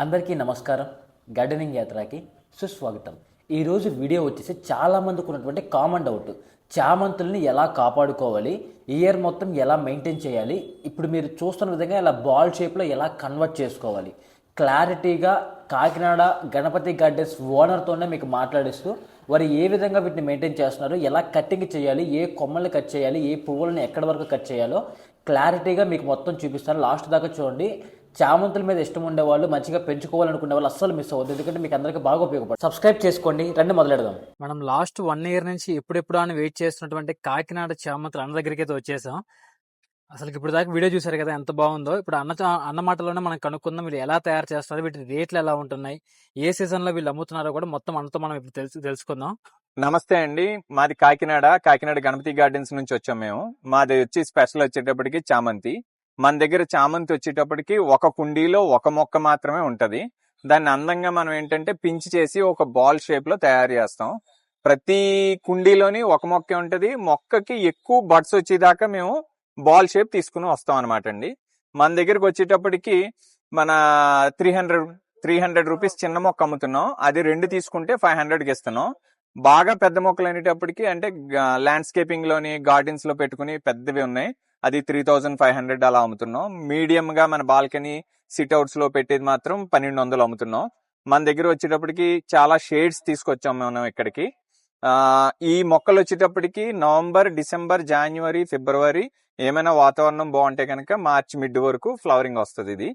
అందరికీ నమస్కారం. గార్డెనింగ్ యాత్రకి సుస్వాగతం. ఈరోజు వీడియో వచ్చేసి చాలామందికి ఉన్నటువంటి కామన్ డౌట్. చామంతుల్ని ఎలా కాపాడుకోవాలి? ఇయర్ మొత్తం ఎలా మెయింటైన్ చేయాలి? ఇప్పుడు మీరు చూస్తున్న విధంగా ఇలా బాల్ షేప్లో ఎలా కన్వర్ట్ చేసుకోవాలి? క్లారిటీగా కాకినాడ గణపతి గార్డెన్స్ ఓనర్తోనే మీకు మాట్లాడిస్తూ వారు ఏ విధంగా వీటిని మెయింటైన్ చేస్తున్నారు? ఎలా కట్టింగ్ చేయాలి? ఏ కొమ్మల్ని కట్ చేయాలి? ఏ పువ్వులను ఎక్కడి వరకు కట్ చేయాలో క్లారిటీగా మీకు మొత్తం చూపిస్తాను. లాస్ట్ దాకా చూడండి. చామంతుల మీద ఇష్టం ఉండే వాళ్ళు మంచిగా పెంచుకోవాలనుకునే వాళ్ళు అస్సలు మిస్ అవ్వద్దు. ఎందుకంటే మీకు అందరికీ బాగా ఉపయోగపడుతుంది. సబ్స్క్రైబ్ చేసుకోండి. రండి మొదలెడదాం. మనం లాస్ట్ వన్ ఇయర్ నుంచి ఎప్పుడెప్పుడు అని వెయిట్ చేస్తున్నటువంటి కాకినాడ చామంతులు అన్న దగ్గరికి అయితే వచ్చేసాం. అసలు ఇప్పుడు దాకా వీడియో చూసారు కదా ఎంత బాగుందో. ఇప్పుడు అన్న అన్న మాటలోనే మనం కనుక్కుందాం వీళ్ళు ఎలా తయారు చేస్తారు వీటి రేట్లు ఎలా ఉంటున్నాయి ఏ సీజన్లో వీళ్ళు అమ్ముతున్నారో కూడా మొత్తం అన్నతో మనం ఇప్పుడు తెలుసు తెలుసుకుందాం. నమస్తే అండి. మాది కాకినాడ కాకినాడ గణపతి గార్డెన్స్ నుంచి వచ్చాం మేము. మాది వచ్చి స్పెషల్ వచ్చేటప్పటికి చామంతి. మన దగ్గర చామంతి వచ్చేటప్పటికి ఒక కుండీలో ఒక మొక్క మాత్రమే ఉంటుంది. దాన్ని అందంగా మనం ఏంటంటే పించి చేసి ఒక బాల్ షేప్లో తయారు చేస్తాం. ప్రతి కుండీలోని ఒక మొక్క ఉంటుంది. మొక్కకి ఎక్కువ బడ్స్ వచ్చేదాకా మేము బాల్ షేప్ తీసుకుని వస్తాం అనమాట అండి. మన దగ్గరకు వచ్చేటప్పటికి మన three hundred three hundred rupees చిన్న మొక్క అమ్ముతున్నాం. అది రెండు తీసుకుంటే ఫైవ్ హండ్రెడ్కి ఇస్తున్నాం. బాగా పెద్ద మొక్కలు అనేటప్పటికి అంటే ల్యాండ్స్కేపింగ్లోని గార్డెన్స్లో పెట్టుకుని పెద్దవి ఉన్నాయి. అది త్రీ థౌజండ్ ఫైవ్ హండ్రెడ్ అలా అమ్ముతున్నాం. మీడియంగా మన బాల్కనీ సిట్ అవుట్స్లో పెట్టేది మాత్రం పన్నెండు వందలు అమ్ముతున్నాం. మన దగ్గర వచ్చేటప్పటికి చాలా షేడ్స్ తీసుకొచ్చాం మనం ఇక్కడికి. ఈ మొక్కలు వచ్చేటప్పటికి నవంబర్ డిసెంబర్ జనవరి ఫిబ్రవరి ఏమైనా వాతావరణం బాగుంటే కనుక మార్చి మిడ్ వరకు ఫ్లవరింగ్ వస్తుంది ఇది.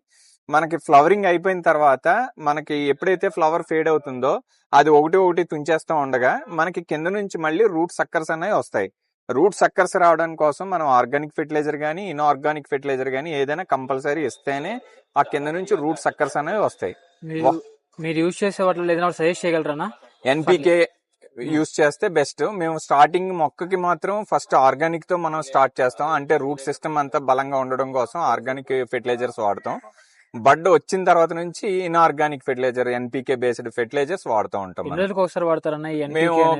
మనకి ఫ్లవరింగ్ అయిపోయిన తర్వాత మనకి ఎప్పుడైతే ఫ్లవర్ ఫేడ్ అవుతుందో అది ఒకటి ఒకటి తుంచేస్తూ ఉండగా మనకి కింద నుంచి మళ్ళీ రూట్ సక్కర్స్ అనేవి వస్తాయి. రూట్ సక్కర్స్ రావడానికి కోసం మనం ఆర్గానిక్ ఫెర్టిలైజర్ కానీ ఇన్ఆర్గానిక్ ఫెర్టిలైజర్ కానీ ఏదైనా కంపల్సరీ ఇస్తేనే ఆ కింద నుంచి రూట్ సక్కర్స్ అనేవి వస్తాయి. మీరు యూజ్ చేసే వాటిలో ఏదైనా సజెస్ట్ చేయగలరా ఎన్పికే యూస్ చేస్తే బెస్ట్. మేము స్టార్టింగ్ మొక్కకి మాత్రం ఫస్ట్ ఆర్గానిక్తో మనం స్టార్ట్ చేస్తాం. అంటే రూట్ సిస్టమ్ అంతా బలంగా ఉండడం కోసం ఆర్గానిక్ ఫెర్టిలైజర్స్ వాడతాం. బడ్ వచ్చిన తర్వాత నుంచి inorganic fertiliser NPK based fertilisers వాడుతూ ఉంటాం మేము?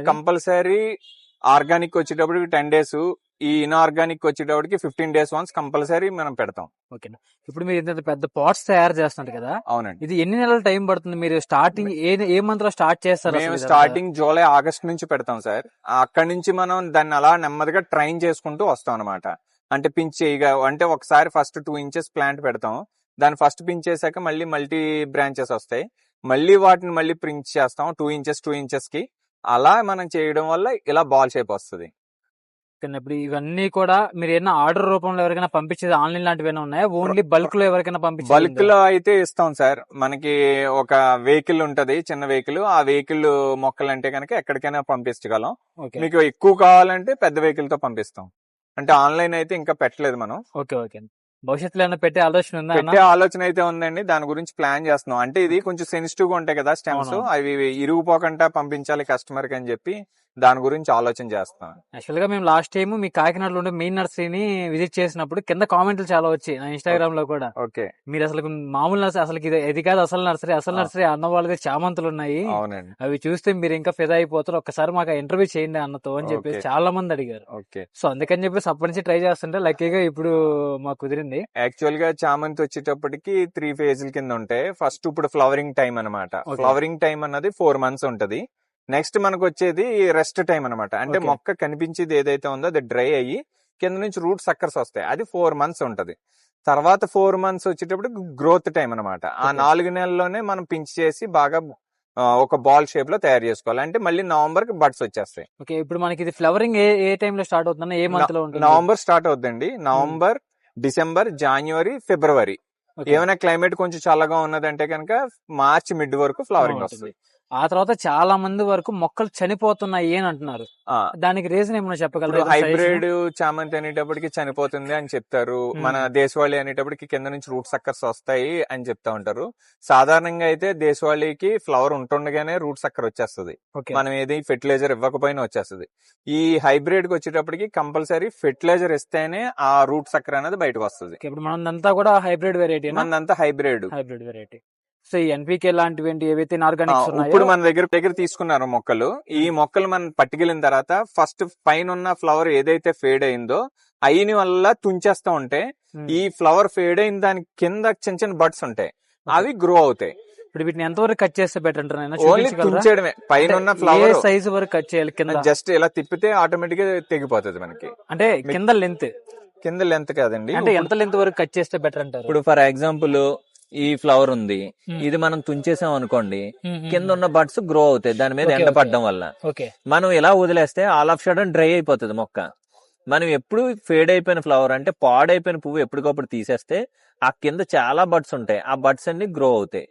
కంపల్సరీ ఆర్గానిక్ వచ్చేటప్పటికి టెన్ డేస్ ఈ ఇన్ఆర్గానిక్ వచ్చేటప్పటికి ఫిఫ్టీన్ డేస్ వన్స్ కంపల్సరీ మనం పెడతాం. ఓకేనా ఇప్పుడు మీరు ఇంత పెద్ద పాట్స్ తయారు చేస్తున్నారు కదా అవునండి. ఇది ఎన్ని నెలల టైం పడుతుంది? మీరు స్టార్టింగ్ ఏ ఏ మంత్లో స్టార్ట్ చేస్తారు మేము? స్టార్టింగ్ జూలై ఆగస్ట్ నుంచి పెడతాం సార్. అక్కడి నుంచి మనం దాన్ని అలా నెమ్మదిగా ట్రైన్ చేసుకుంటూ వస్తాం అనమాట అంటే పించ్ చేయగా అంటే ఒకసారి ఫస్ట్ టూ ఇంచెస్ ప్లాంట్ పెడతాం. దాన్ని ఫస్ట్ పించ్ చేశాక మళ్ళీ మల్టీ బ్రాంచెస్ వస్తాయి. మళ్ళీ వాటిని మళ్ళీ ప్రించ్ చేస్తాం టూ ఇంచెస్ టూ ఇంచెస్కి అలా మనం చేయడం వల్ల ఇలా బాల్ షేప్ వస్తుంది. ఇప్పుడు ఇవన్నీ కూడా మీరు ఏదైనా ఆర్డర్ రూపంలో ఎవరికైనా పంపించేది ఆన్లైన్ లాంటివి ఏమైనా ఉన్నాయా ఓన్లీ బల్క్లో ఎవరికైనా పంపించేది బల్క్లో అయితే ఇస్తాం సార్. మనకి ఒక వెహికల్ ఉంటది చిన్న వెహికల్. ఆ వెహికల్ మొక్కలు అంటే కనుక ఎక్కడికైనా పంపించగలం. మీకు ఎక్కువ కావాలంటే పెద్ద వెహికల్తో పంపిస్తాం. అంటే ఆన్లైన్ అయితే ఇంకా పెట్టలేదు మనం. Okay okay. భవిష్యత్తులో ఏమైనా పెట్టే ఆలోచన ఉందా? పెట్టే ఆలోచన అయితే ఉందండి. దాని గురించి ప్లాన్ చేస్తున్నాం. అంటే ఇది కొంచెం సెన్సిటివ్గా ఉంటాయి కదా స్టెమ్స్. అవి ఇరుగుపోకుండా పంపించాలి కస్టమర్కి అని చెప్పి దాని గురించి ఆలోచన చేస్తున్నాం. యాక్చువల్గా మేము లాస్ట్ టైం మీ కాకినాడలో ఉండే మెయిన్ నర్సరీని విజిట్ చేసినప్పుడు కింద కామెంట్లు చాలా వచ్చాయి నా ఇన్స్టాగ్రామ్లో కూడా. ఓకే. మీరు అసలు మామూలు నర్సరీ అసలు ఇది ఇది కాదు అసలు నర్సరీ అసలు. నర్సరీ అన్న వాళ్ళకి చామంతులు ఉన్నాయి. అవునండి. అవి చూస్తే మీరు ఇంకా ఫిదా అయిపోతారు. ఒక్కసారి మాకు ఇంటర్వ్యూ చేయండి అన్నతో అని చెప్పేసి. చాలా మంది అడిగారు. ఓకే. సో అందుకని చెప్పేసి అప్పటి నుంచి ట్రై చేస్తుంటే లక్కీగా ఇప్పుడు మాకు కుదిరింది. యాక్చువల్గా చామంతి వచ్చేటప్పటికి త్రీ ఫేజ్ల కింద ఉంటాయి. ఫస్ట్ ఇప్పుడు ఫ్లవరింగ్ టైం అన్నమాట. Okay. ఫ్లవరింగ్ టైం అన్నది ఫోర్ మంత్స్ ఉంటది. నెక్స్ట్ మనకు వచ్చేది రెస్ట్ టైం అన్నమాట. అంటే. మొక్క కనిపించేది ఏదైతే ఉందో అది డ్రై అయ్యి కింద నుంచి రూట్ సక్కర్స్ వస్తాయి. అది ఫోర్ మంత్స్ ఉంటది. తర్వాత ఫోర్ మంత్స్ వచ్చేటప్పుడు గ్రోత్ టైం అన్నమాట. ఆ. నాలుగు నెలల్లోనే మనం పించ్ చేసి బాగా ఒక బాల్ షేప్లో తయారు చేసుకోవాలి. అంటే మళ్ళీ నవంబర్కి బడ్స్ వచ్చేస్తాయి. ఓకే. ఇప్పుడు మనకి ఇది ఫ్లవరింగ్ ఏ ఏ టైం లో స్టార్ట్ అవుతుందన్న ఏ మంత్లో ఉంటుంది? నవంబర్ స్టార్ట్ అవుతుందండి నవంబర్ డిసెంబర్ జనవరి ఫిబ్రవరి. ఏమైనా క్లైమేట్ కొంచెం చల్లగా ఉన్నదంటే కనుక మార్చ్ మిడ్ వరకు ఫ్లవరింగ్. వస్తుంది ఆ తర్వాత చాలా మంది వరకు మొక్కలు చనిపోతున్నాయి అని అంటున్నారు. దానికి రీజన్ ఏమైనా చెప్పగలరా హైబ్రిడ్ చామంతి అనేటప్పటికి చనిపోతుంది అని చెప్తారు. మన దేశవాళీ అనేటప్పటికి కింద నుంచి రూట్ సక్కర్స్ వస్తాయి అని చెప్తా ఉంటారు. సాధారణంగా అయితే దేశవాళీకి ఫ్లవర్ ఉంటుండగానే రూట్ సక్కర్ వచ్చేస్తుంది. మనం ఏది ఫెర్టిలైజర్ ఇవ్వకపోయినా వచ్చేస్తుంది. ఈ హైబ్రిడ్కి వచ్చేటప్పటికి కంపల్సరీ ఫెర్టిలైజర్ ఇస్తేనే ఆ రూట్ సక్కర్ అనేది బయటకు వస్తుంది. ఇప్పుడు మనందంతా కూడా హైబ్రిడ్ వెరైటీ మనంతా హైబ్రిడ్. హైబ్రిడ్ వెరైటీ సో ఈ ఎన్పికే లాంటివి ఏంటి ఏవైతే ఆర్గానిక్స్ ఇప్పుడు మన దగ్గర దగ్గర తీసుకున్నారు మొక్కలు. ఈ మొక్కలు మనం పట్టుకెళ్ళిన తర్వాత ఫస్ట్ పైన ఉన్న ఫ్లవర్ ఏదైతే ఫేడ్ అయిందో అయిన వల్ల తుంచేస్తా ఉంటే. ఈ ఫ్లవర్ ఫేడ్ అయిన దాని కింద చిన్న చిన్న బడ్స్ ఉంటాయి. అవి గ్రో అవుతాయి. ఇప్పుడు వీటిని ఎంతవరకు కట్ చేస్తే బెటర్ అంటారు పైన ఫ్లవర్ సైజు వరకు కట్ చేయాలి కింద? జస్ట్ ఇలా తిప్పితే ఆటోమేటిక్గా తెగిపోతుంది మనకి. అంటే కింద లెంత్ కింద లెంత్ కాదండి. అంటే ఎంత లెంత్ వరకు కట్ చేస్తే బెటర్ అంటారు? ఇప్పుడు ఫర్ ఎగ్జాంపుల్ ఈ ఫ్లవర్ ఉంది. Hmm. ఇది మనం తుంచేసాం అనుకోండి Hmm, hmm, కింద ఉన్న బడ్స్ గ్రో అవుతాయి. దాని మీద ఎండ. పడడం వల్ల. మనం ఇలా వదిలేస్తే ఆల్ ఆఫ్ సడన్ డ్రై అయిపోతుంది మొక్క. మనం ఎప్పుడు ఫేడ్ అయిపోయిన ఫ్లవర్ అంటే పాడైపోయిన పువ్వు ఎప్పటికప్పుడు తీసేస్తే ఆ కింద చాలా బడ్స్ ఉంటాయి. ఆ బడ్స్ అన్ని గ్రో అవుతాయి.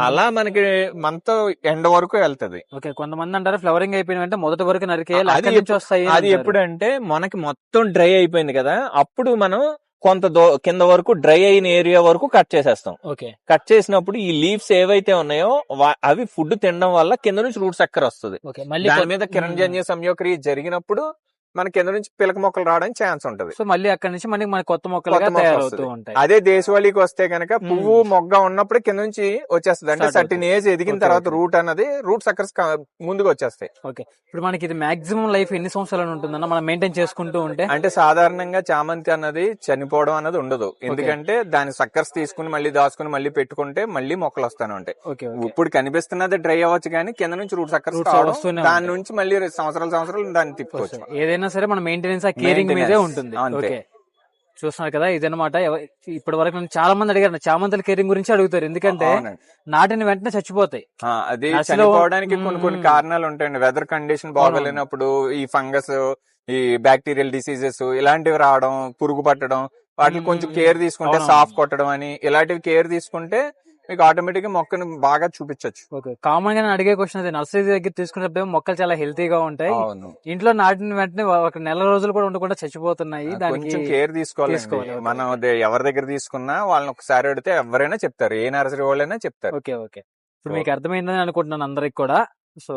అలా మనకి మనతో ఎండ వరకు వెళ్తది. ఓకే కొంతమంది అంటారు ఫ్లవరింగ్ అయిపోయిన వెంటనే మొదటి వరకు నరికేయాలి అది అక్కడి నుంచి వస్తాయి అది ఎప్పుడు అంటే మనకి మొత్తం డ్రై అయిపోయింది కదా అప్పుడు మనం కొంత కింద వరకు డ్రై అయిన ఏరియా వరకు కట్ చేసేస్తాం. ఓకే. కట్ చేసినప్పుడు ఈ లీవ్స్ ఏవైతే ఉన్నాయో అవి ఫుడ్ తినడం వల్ల కింద నుంచి రూట్ చక్కర వస్తుంది దాని మీద కిరణజన్య సంయోక్రియ జరిగినప్పుడు మన కింద నుంచి పిలక మొక్కలు రావడానికి ఛాన్స్ ఉంటది. సో మళ్ళీ అక్కడి నుంచి మనకి మన కొత్త మొక్కలుగా కొత్త మొక్క తయారవుతూ. ఉంటాయి. అదే దేశవాళీకి వస్తే కనుక పువ్వు మొగ్గ ఉన్నప్పుడు కింద నుంచి వచ్చేస్తుంది. అంటే సర్టిన్ ఏజ్ ఎదిగిన తర్వాత. రూట్ అన్నది రూట్ సక్కర్స్ ముందుకు వచ్చేస్తాయి. ఓకే. ఇప్పుడు మనకి ఇది మాక్సిమం లైఫ్ ఎన్ని సంవత్సరాలు ఉంటుందన్న మనం మెయింటైన్ చేసుకుంటూ ఉంటే? అంటే సాధారణంగా చామంతి అన్నది చనిపోవడం అన్నది ఉండదు. ఎందుకంటే దాని సక్కర్స్ తీసుకుని మళ్ళీ దాచుకుని మళ్ళీ పెట్టుకుంటే మళ్ళీ మొక్కలు వస్తానే ఉంటాయి. ఇప్పుడు కనిపిస్తున్నది డ్రై అవ్వచ్చు కానీ కింద నుంచి రూట్ సక్కర్స్ దాని. నుంచి మళ్ళీ సంవత్సరాల సంవత్సరాలు దాన్ని తిప్పుకోవచ్చు. ఏదైనా సరే మన మెయింటెనెన్స్ ఆ కేరింగ్ మీదే. ఉంటుంది. ఓకే చూస్తున్నారు కదా ఇదనమాట ఇప్పటి వరకు నన్ను చాలా మంది అడిగారు చామంతుల కేరింగ్ గురించి అడుగుతారు ఎందుకంటే. నాటిన వెంటనే చచ్చిపోతాయి అది చనిపోవడానికి కొన్ని కొన్ని. కారణాలు ఉంటాయండి వెదర్ కండిషన్ బాగోలేనప్పుడు ఈ ఫంగస్ ఈ బ్యాక్టీరియల్ డిసీజెస్ ఇలాంటివి రావడం పురుగు పట్టడం వాటిని. కొంచెం కేర్ తీసుకుంటే. సాఫ్ కొట్టడం అని ఇలాంటివి కేర్ తీసుకుంటే మీకు ఆటోమేటిక్గా మొక్కను బాగా చూపించవచ్చు ఓకే. కామన్గా నేను అడిగే క్వశ్చన్ అదే. నర్సరీ దగ్గర తీసుకున్నప్పుడు మొక్కలు చాలా హెల్తీగా ఉంటాయి. అవును. ఇంట్లో నాటిన వెంటనే ఒక నెల రోజులు కూడా ఉండకుండా చచ్చిపోతున్నాయి. దానికి కొంచెం కేర్ తీసుకోవాలి. మనం అదే ఎవరి దగ్గర తీసుకున్నా వాళ్ళని ఒకసారి అడిగితే ఎవరైనా చెప్తారు. ఏ నర్సరీ వాళ్ళైనా చెప్తారు. Okay okay. ఇప్పుడు మీకు అర్థమైందని అనుకుంటున్నాను అందరికి కూడా. సో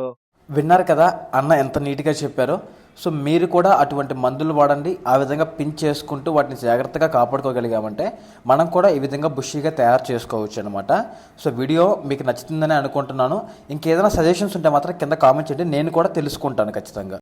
విన్నారు కదా అన్న ఎంత నీట్గా చెప్పారో. సో మీరు కూడా అటువంటి మందులు వాడండి ఆ విధంగా పిన్ చేసుకుంటూ వాటిని జాగ్రత్తగా కాపాడుకోగలిగామంటే మనం కూడా ఈ విధంగా బుషీగా తయారు చేసుకోవచ్చు అనమాట సో వీడియో మీకు నచ్చుతుందని అనుకుంటున్నాను. ఇంకేదైనా సజెషన్స్ ఉంటే మాత్రం కింద కామెంట్ చేయండి నేను కూడా తెలుసుకుంటాను ఖచ్చితంగా.